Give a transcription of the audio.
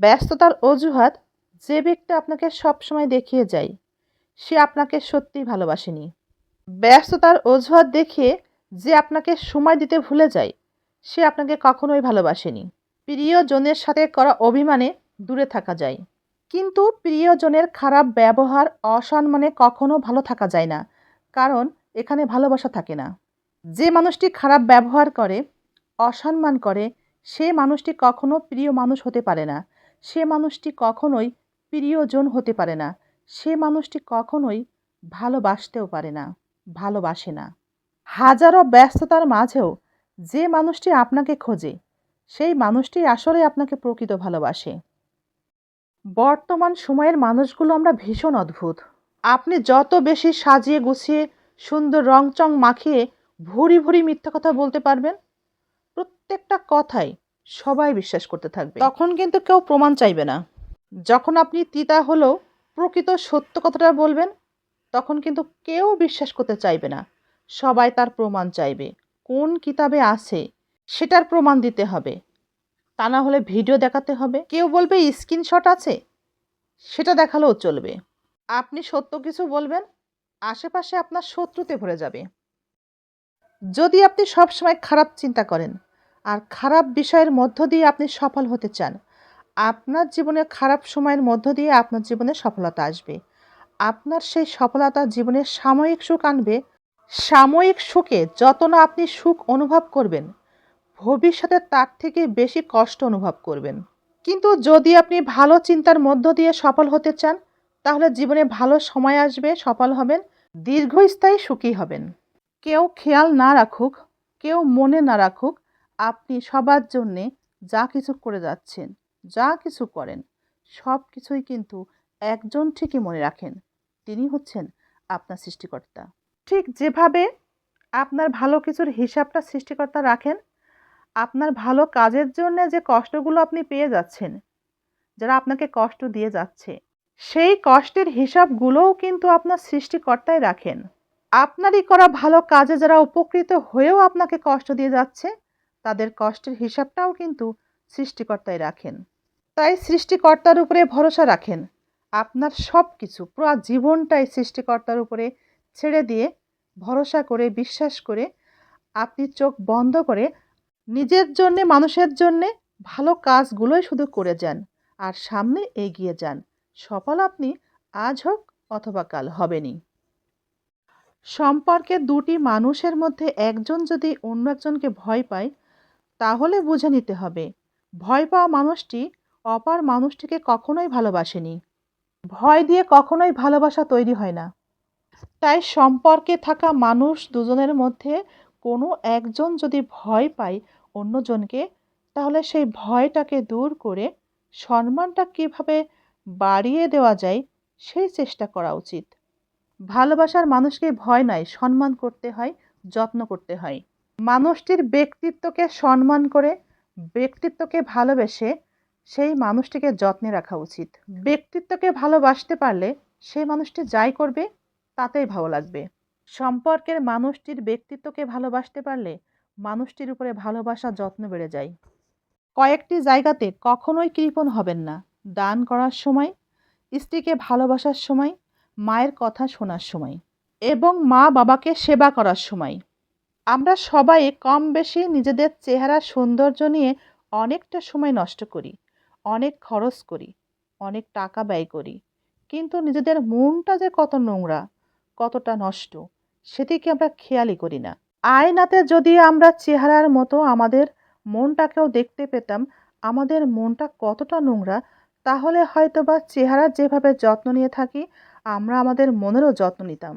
ব্যস্ততার অজুহাত যে ব্যক্তি আপনাকে সবসময় দেখিয়ে যায়, সে আপনাকে সত্যিই ভালোবাসেনি। ব্যস্ততার অজুহাত দেখিয়ে যে আপনাকে সময় দিতে ভুলে যায়, সে আপনাকে কখনোই ভালোবাসেনি। প্রিয়জনের সাথে করা অভিমানে দূরে থাকা যায়। কিন্তু প্রিয়জনের খারাপ ব্যবহার, অসম্মানে কখনো ভালো থাকা যায় না, কারণ এখানে ভালোবাসা থাকে না। যে মানুষটি খারাপ ব্যবহার করে, অসম্মান করে, সে মানুষটি কখনো প্রিয় মানুষ হতে পারে না। সে মানুষটি কখনোই প্রিয়জন হতে পারে না। সে মানুষটি কখনোই ভালোবাসতেও পারে না, ভালোবাসে না। হাজারো ব্যস্ততার মাঝেও যে মানুষটি আপনাকে খোঁজে, সেই মানুষটি আসলে আপনাকে প্রকৃত ভালোবাসে। বর্তমান সময়ের মানুষগুলো আমরা ভীষণ অদ্ভুত। আপনি যত বেশি সাজিয়ে গুছিয়ে, সুন্দর রংচং মাখিয়ে, ভুরি ভুরি মিথ্যা কথা বলতে পারবেন, প্রত্যেকটা কথাই সবাই বিশ্বাস করতে থাকবে। তখন কিন্তু কেউ প্রমাণ চাইবে না। যখন আপনি তিতা হলেও প্রকৃত সত্য কথাটা বলবেন, তখন কিন্তু কেউ বিশ্বাস করতে চাইবে না। সবাই তার প্রমাণ চাইবে। কোন কিতাবে আছে, সেটার প্রমাণ দিতে হবে। তা না হলে ভিডিও দেখাতে হবে। কেউ বলবে, স্ক্রিনশট আছে? সেটা দেখালেও চলবে। আপনি সত্য কিছু বলবেন, আশেপাশে আপনার শত্রুতে ভরে যাবে। যদি আপনি সবসময় খারাপ চিন্তা করেন আর খারাপ বিষয়ের মধ্য দিয়ে আপনি সফল হতে চান। আপনার জীবনে খারাপ সময়ের মধ্য দিয়ে আপনার জীবনে সফলতা আসবে। আপনার সেই সফলতা জীবনে সাময়িক সুখ আনবে। সাময়িক সুখে যত না আপনি সুখ অনুভব করবেন, ভবিষ্যতে তার থেকে বেশি কষ্ট অনুভব করবেন। কিন্তু যদি আপনি ভালো চিন্তার মধ্য দিয়ে সফল হতে চান, তাহলে জীবনে ভালো সময় আসবে, সফল হবেন, দীর্ঘস্থায়ী সুখী হবেন। কেউ খেয়াল না রাখুক, কেউ মনে না রাখুক আপনি সবার জন্যে যা কিছু করে যাচ্ছেন, যা কিছু করেন, সব কিছুই কিন্তু একজন ঠিকই মনে রাখেন। তিনি হচ্ছেন আপনার সৃষ্টিকর্তা। ঠিক যেভাবে আপনার ভালো কিছুর হিসাবটা সৃষ্টিকর্তা রাখেন, আপনার ভালো কাজের জন্য যে কষ্টগুলো আপনি পেয়ে যাচ্ছেন, যারা আপনাকে কষ্ট দিয়ে যাচ্ছে, সেই কষ্টের হিসাবগুলোও কিন্তু আপনার সৃষ্টিকর্তাই রাখেন। আপনারই করা ভালো কাজে যারা উপকৃত হয়েও আপনাকে কষ্ট দিয়ে যাচ্ছে তাদের কষ্টের হিসাবটাও কিন্তু সৃষ্টিকর্তাই রাখেন। তাই সৃষ্টিকর্তার উপরে ভরসা রাখেন। আপনার সব কিছু পুরো জীবনটাই সৃষ্টিকর্তার উপরে ছেড়ে দিয়ে ভরসা করে, বিশ্বাস করে আপনি চোখ বন্ধ করে নিজের জন্যে, মানুষের জন্যে ভালো কাজগুলোই শুধু করে যান আর সামনে এগিয়ে যান। সফল আপনি আজ হোক অথবা কাল হবেনই। সম্পর্কে দুটি মানুষের মধ্যে একজন যদি অন্য একজনকে ভয় পায় তাহলে বুঝে নিতে হবে। ভয় পাওয়া মানুষটি অপার মানুষটিকে কখনোই ভালোবাসেনি। ভয় দিয়ে কখনোই ভালোবাসা তৈরি হয় না। তাই সম্পর্কে থাকা মানুষ দুজনের মধ্যে কোনো একজন যদি ভয় পায় অন্যজনকে, তাহলে সেই ভয়টাকে দূর করে সম্মানটা কীভাবে বাড়িয়ে দেওয়া যায় সেই চেষ্টা করা উচিত। ভালোবাসার মানুষকে ভয় নয় সম্মান করতে হয়, যত্ন করতে হয়। মানুষটির ব্যক্তিত্বকে সম্মান করে, ব্যক্তিত্বকে ভালোবেসে সেই মানুষটিকে যত্নে রাখা উচিত। ব্যক্তিত্বকে ভালোবাসতে পারলে সেই মানুষটি যাই করবে, তাতেই ভালো লাগবে। সম্পর্কের মানুষটির ব্যক্তিত্বকে ভালোবাসতে পারলে মানুষটির উপরে ভালোবাসা যত্ন বেড়ে যায়। কয়েকটি জায়গাতে কখনোই কৃপণ হবেন না। দান করার সময়, স্ত্রীকে ভালোবাসার সময়, মায়ের কথা শোনার সময় এবং মা বাবাকে সেবা করার সময়। আমরা সবাই কম বেশি নিজেদের চেহারা সৌন্দর্য নিয়ে অনেকটা সময় নষ্ট করি, অনেক খরচ করি, অনেক টাকা ব্যয় করি। কিন্তু নিজেদের মনটা যে কত নোংরা, কতটা নষ্ট, সেদিকে আমরা খেয়ালই করি না। আয়নাতে যদি আমরা চেহারার মতো আমাদের মনটাকেও দেখতে পেতাম, আমাদের মনটা কতটা নোংরা, তাহলে হয়তো বা চেহারার যেভাবে যত্ন নিয়ে থাকি, আমরা আমাদের মনেরও যত্ন নিতাম।